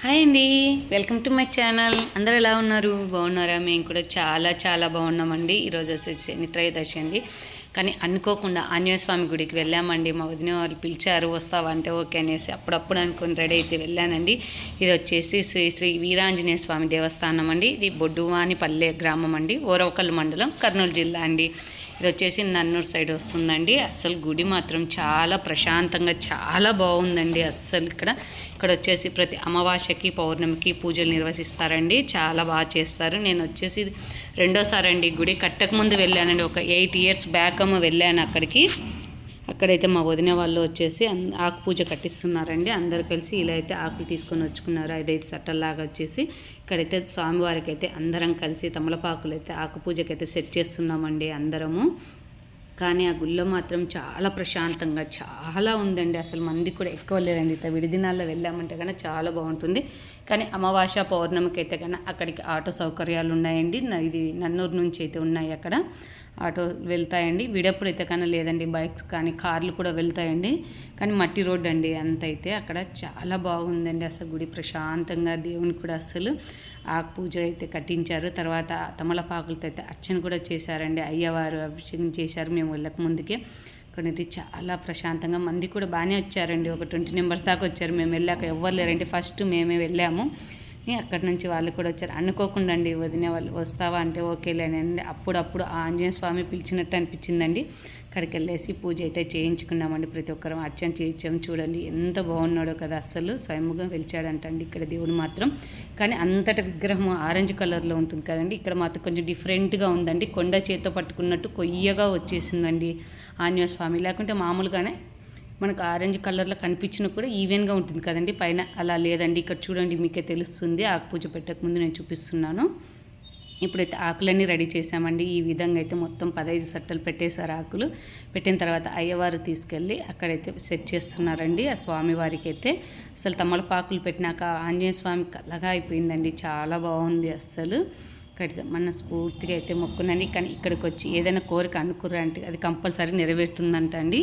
Hi అండి. Welcome to my channel. అందరూ ఎలా ఉన్నారు? బాగున్నారా? మేము కూడా చాలా చాలా బాగున్నామండి. ఈరోజు వచ్చేసి నిత్రయోదశి అండి. కానీ అనుకోకుండా ఆంజనేయ స్వామి గుడికి వెళ్ళామండి. మా వదిన వాళ్ళు పిలిచారు వస్తావా? అంటే ఓకే అనేసి అప్పుడప్పుడు అనుకుని రెడీ అయితే వెళ్ళానండి. ఇది వచ్చేసి శ్రీ శ్రీ వీరాంజనేయ స్వామి దేవస్థానం అండి. ఇది బొడ్డువానిపల్లె గ్రామం అండి. ఓరవకల్ మండలం కర్నూలు జిల్లా అండి. ఇది వచ్చేసి నన్నూరు సైడ్ వస్తుందండి. అస్సలు గుడి మాత్రం చాలా ప్రశాంతంగా చాలా బాగుందండి అస్సలు ఇక్కడ. ఇక్కడ వచ్చేసి ప్రతి అమావాస్యకి పౌర్ణమికి పూజలు నిర్వహిస్తారండి. చాలా బాగా చేస్తారు. నేను వచ్చేసి రెండోసారి అండి గుడి కట్టకముందు వెళ్ళానండి. ఒక ఎయిట్ ఇయర్స్ బ్యాక్ వెళ్ళాను అక్కడికి. అక్కడైతే మా వదిన వాళ్ళు వచ్చేసి ఆకు పూజ కట్టిస్తున్నారండి. అందరు కలిసి ఇలా అయితే ఆకులు తీసుకొని వచ్చుకున్నారు. ఐదైదు సట్టల్లాగా వచ్చేసి ఇక్కడైతే స్వామివారికి అయితే అందరం కలిసి తమలపాకులు అయితే ఆకు పూజకి అయితే సెట్ చేస్తున్నామండి అందరము. కానీ ఆ గుళ్ళో మాత్రం చాలా ప్రశాంతంగా చాలా ఉందండి. అసలు మంది కూడా ఎక్కువ లేరండి. ఇట్లా విడి దినాల్లో వెళ్ళామంటే కన్నా చాలా బాగుంటుంది. కానీ అమావాస్య పౌర్ణమికి అయితే కన్నా అక్కడికి ఆటో సౌకర్యాలు ఉన్నాయండి. ఇది నన్నూరు నుంచి అయితే ఉన్నాయి అక్కడ. ఆటో వెళ్తాయండి. విడప్పుడు అయితే కన్నా లేదండి. బైక్స్ కానీ కార్లు కూడా వెళ్తాయండి. కానీ మట్టి రోడ్ అండి అంత అయితే అక్కడ చాలా బాగుందండి. అసలు గుడి ప్రశాంతంగా దేవుని కూడా అసలు. ఆ పూజ అయితే కట్టించారు. తర్వాత తమలపాకులతో అయితే అర్చన కూడా చేశారండి. అయ్యవారు అభిషేకం చేశారు. మేము వెళ్ళక ముందుకే. ఇక్కడైతే చాలా ప్రశాంతంగా మంది కూడా బాగానే వచ్చారండి. ఒక ట్వంటీ మెంబర్స్ దాకా వచ్చారు. మేము వెళ్ళాక ఎవ్వరు లేరండి. ఫస్ట్ మేమే వెళ్ళాము. అక్కడి నుంచి వాళ్ళు కూడా వచ్చారు. అనుకోకుండా అండి వదిన వాళ్ళు వస్తావా అంటే ఓకేలేనండి అప్పుడప్పుడు ఆ ఆంజనేయ స్వామి పిలిచినట్టు అనిపించిందండి. అక్కడికి వెళ్ళేసి పూజ అయితే చేయించుకున్నామండి ప్రతి ఒక్కరం. అర్చన చేయించాము చూడండి ఎంత బాగున్నాడో కదా అస్సలు. స్వయంగా వెలిచాడంటండి ఇక్కడ దేవుడు మాత్రం. కానీ అంతటి విగ్రహం ఆరెంజ్ కలర్లో ఉంటుంది కదండి. ఇక్కడ మాత్రం కొంచెం డిఫరెంట్గా ఉందండి. కొండ చేత్తో పట్టుకున్నట్టు కొయ్యగా వచ్చేసిందండి ఆంజనేయ స్వామి. లేకుంటే మామూలుగానే మనకు ఆరెంజ్ కలర్లో కనిపించిన కూడా ఈవెన్గా ఉంటుంది కదండి. పైన అలా లేదండి. ఇక్కడ చూడండి మీకే తెలుస్తుంది. ఆకు పూజ పెట్టక ముందు నేను చూపిస్తున్నాను. ఇప్పుడైతే ఆకులన్నీ రెడీ చేసామండి ఈ విధంగా అయితే మొత్తం పదహైదు సట్టలు పెట్టేశారు ఆకులు. పెట్టిన తర్వాత అయ్యవారు తీసుకెళ్ళి అక్కడైతే సెట్ చేస్తున్నారండి. ఆ స్వామివారికి అయితే అసలు తమలపాకులు పెట్టినాక ఆంజనేయ స్వామి కలగా అయిపోయిందండి. చాలా బాగుంది అస్సలు. ఇక్కడ మనస్ఫూర్తిగా అయితే మొక్కునండి. కానీ ఇక్కడికి వచ్చి ఏదైనా కోరిక అనుకున్నారంటే అది కంపల్సరీ నెరవేరుతుందంట అండి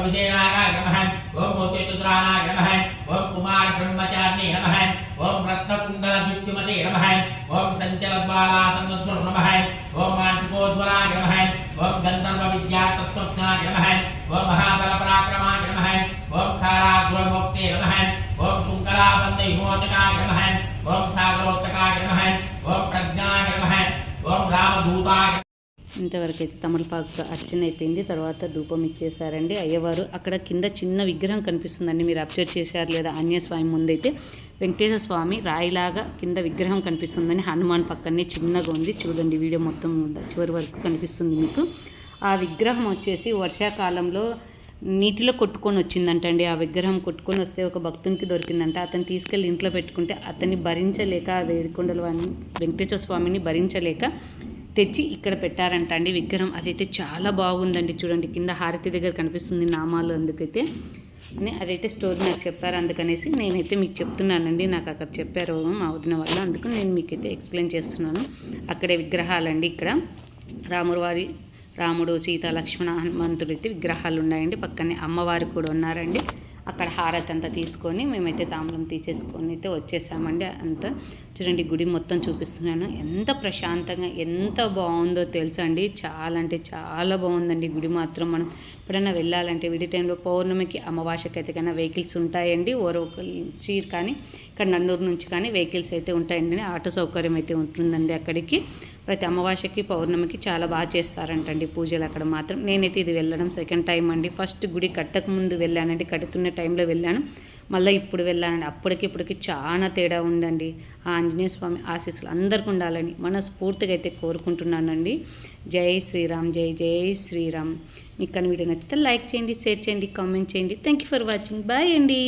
कविसेनाय नमः ओम मोतिचुत्राणाय नमः ओम कुमार ब्रह्मचारिणे नमः, ओम रत्नकुण्डलदीप्तिमते नमः, ओम सञ्चलबालासन्दस्वर नमः ओम मानसिकोज्ज्वलाय नमः, ओम गन्धर्वविद्यातत्त्वज्ञाय नमः, ओम महाबलपराक्रमाय नमः, ओम खाराग्रभोक्ते नमः, ओम शुङ्कलाबन्धविमोचकाय नमः, ओम सागरोत्तकाय नमः, ओम प्रज्ञाय नमः, ओम रामदूताय ఇంతవరకు అయితే తమలపాకు అర్చన అయిపోయింది. తర్వాత ధూపం ఇచ్చేసారండి అయ్యవారు అక్కడ కింద చిన్న విగ్రహం కనిపిస్తుందండి. మీరు అబ్జర్వ్ చేశారు లేదా ఆంజనేయ స్వామి ముందైతే వెంకటేశ్వర స్వామి రాయిలాగా కింద విగ్రహం కనిపిస్తుందని హనుమాన్ పక్కనే చిన్నగా ఉంది. చూడండి వీడియో మొత్తం చివరి వరకు కనిపిస్తుంది మీకు. ఆ విగ్రహం వచ్చేసి వర్షాకాలంలో నీటిలో కొట్టుకొని వచ్చిందంటండి. ఆ విగ్రహం కొట్టుకొని వస్తే ఒక భక్తునికి దొరికిందంట. అతను తీసుకెళ్ళి ఇంట్లో పెట్టుకుంటే అతన్ని భరించలేక ఆ వేడికొండల వాడిని వెంకటేశ్వర స్వామిని భరించలేక తెచ్చి ఇక్కడ పెట్టారంట అండి విగ్రహం. అదైతే చాలా బాగుందండి చూడండి. కింద హారతి దగ్గర కనిపిస్తుంది నామాలు అందుకైతే. అని అదైతే స్టోరీ నాకు చెప్పారు అందుకనేసి నేనైతే మీకు చెప్తున్నానండి. నాకు అక్కడ చెప్పారు మా వదిన వాళ్ళు. అందుకు నేను మీకైతే ఎక్స్ప్లెయిన్ చేస్తున్నాను. అక్కడే విగ్రహాలండి ఇక్కడ. రాముడు వారి రాముడు సీత లక్ష్మణ హనుమంతుడు అయితే విగ్రహాలు ఉన్నాయండి పక్కనే అమ్మవారు కూడా ఉన్నారండి. అక్కడ హారతి అంతా తీసుకొని మేమైతే తాంబూలం తీసేసుకొని అయితే వచ్చేసామండి అంతా. చూడండి గుడి మొత్తం చూపిస్తున్నాను. ఎంత ప్రశాంతంగా ఎంత బాగుందో తెలుసా అండి? చాలా అంటే చాలా బాగుందండి గుడి మాత్రం మనం ఎప్పుడైనా వెళ్ళాలంటే విడి టైంలో పౌర్ణమికి అమావాస్యకి అయితే కన్నా వెహికల్స్ ఉంటాయండి ఓరవకల్ చీర్ కానీ ఇక్కడ నన్నూరు నుంచి కానీ వెహికల్స్ అయితే ఉంటాయండి ఆటో సౌకర్యం అయితే ఉంటుందండి అక్కడికి. ప్రతి అమావాస్యకి పౌర్ణమికి చాలా బాగా చేస్తారంటండి పూజలు అక్కడ మాత్రం. నేనైతే ఇది వెళ్ళడం సెకండ్ టైం అండి. ఫస్ట్ గుడి కట్టక ముందు వెళ్ళానండి. కడుతున్న టైంలో వెళ్ళాను. మళ్ళీ ఇప్పుడు వెళ్ళానండి. అప్పటికి ఇప్పటికి చాలా తేడా ఉందండి. ఆ ఆంజనేయ స్వామి ఆశీస్సులు అందరికి ఉండాలని మనస్ఫూర్తిగా అయితే కోరుకుంటున్నానండి. జై శ్రీరామ్ జై జై శ్రీరామ్. మీకు కానీ వీడియో నచ్చితే లైక్ చేయండి షేర్ చేయండి కామెంట్ చేయండి. Thank you for watching bye అండి.